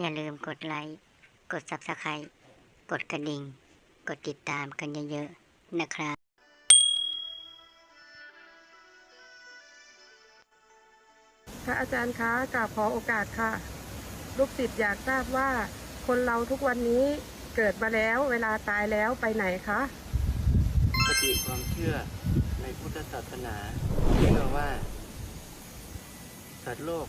อย่าลืมกดไลค์ กด Subscribe กดกระดิ่ง กดติดตามกันเยอะๆ นะครับค่ะอาจารย์คะกราบขอโอกาสค่ะ ลูกศิษย์อยากทราบว่า คนเราทุกวันนี้เกิดมาแล้ว เวลาตายแล้วไปไหนคะปฏิความเชื่อในพุทธศาสนาเชื่อว่าสัตว์โลก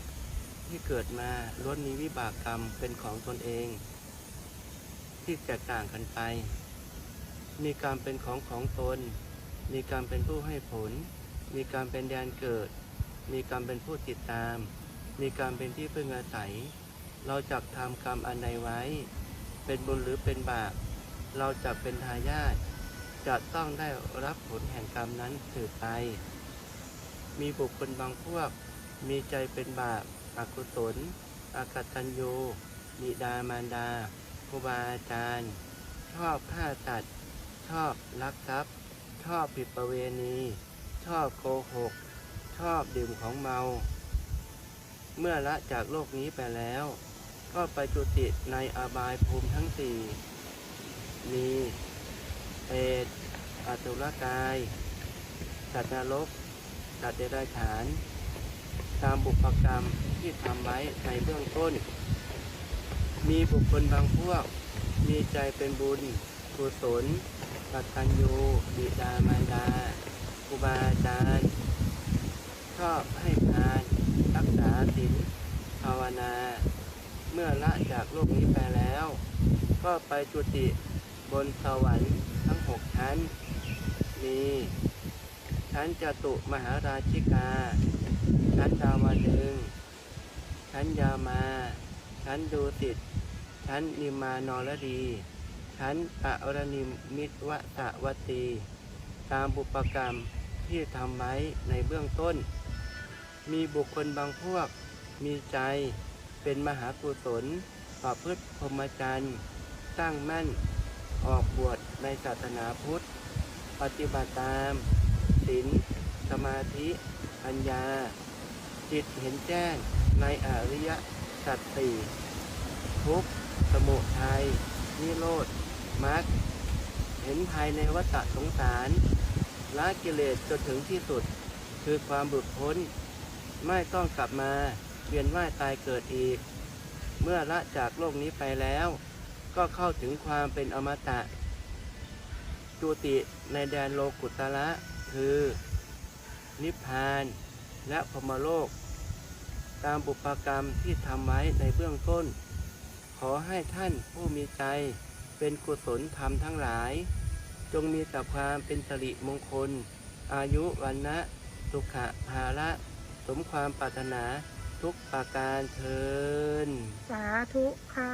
ที่เกิดมาล้วนมีวิบากกรรมเป็นของตนเอง ที่แตกต่างกันไป มีกรรมเป็นของของตน มีกรรมเป็นผู้ให้ผล มีกรรมเป็นแดนเกิด มีกรรมเป็นผู้ติดตาม มีกรรมเป็นที่พึ่งอาศัย เราจักทำกรรมอันใดไว้ เป็นบุญหรือเป็นบาป เราจะเป็นทายาทจะต้องได้รับผลแห่งกรรมนั้นสืบไป มีบุคคลบางพวก มีใจเป็นบาป อกุศลอากตัญญูบิดามารดาครูบาอาจารย์ ชอบฆ่าสัตว์ ชอบลักทรัพย์ ชอบผิดประเวณี ชอบโกหก ชอบดื่มของเมา เมื่อละจากโลกนี้ไปแล้ว ก็ไปจุติในอบายภูมิทั้งสี่ มีเปรตอสุรกาย สัตว์นรก สัตว์เดรัจฉาน ตามบุพกรรมที่ทำไว้ในเบื้องต้น มีบุคคลบางพวก มีใจเป็นบุญกุศลกัตัญญูบิดามารดาครูบาอาจารย์ชอบให้ทานรักษาศีลภาวนา เมื่อละจากโลกนี้ไปแล้ว ก็ไปจุติบนสวรรค์ทั้งหกชั้น มีชั้นจตุมหาราชิกา ชันดาวดึงส์ชั้นยามา ชั้นดูสิตชั้นนิมานรดี ชั้นปะรณิมิตวสวัตตี ตามบุปกรรมที่ทำไว้ในเบื้องต้น มีบุคคลบางพวก มีใจเป็นมหากุศลประพฤติพรหมจรรย์ตั้งมั่น ออกบวชในศาสนาพุทธ ปฏิบัติตามศีลสมาธิ ปัญญา จิตเห็นแจ้งในอริยสัจสี่ทุกสมุทัยนิโรธมรรคเห็นภายในวัฏสงสารละกิเลสจนถึงที่สุด คือความบุดพ้น ไม่ต้องกลับมาเวียนว่ายตายเกิดอีก เมื่อละจากโลกนี้ไปแล้ว ก็เข้าถึงความเป็นอมตะจุติในแดนโลกุตระคือ นิพพาน และพมโลก ตามบุพกรรมที่ทำไว้ในเบื้องต้น ขอให้ท่านผู้มีใจเป็นกุศลธรรมทั้งหลาย จงมีแต่ความเป็นสิริมงคล อายุวันนะสุขะภาละสมความปรารถนาทุกประการเทิน สาธุค่ะ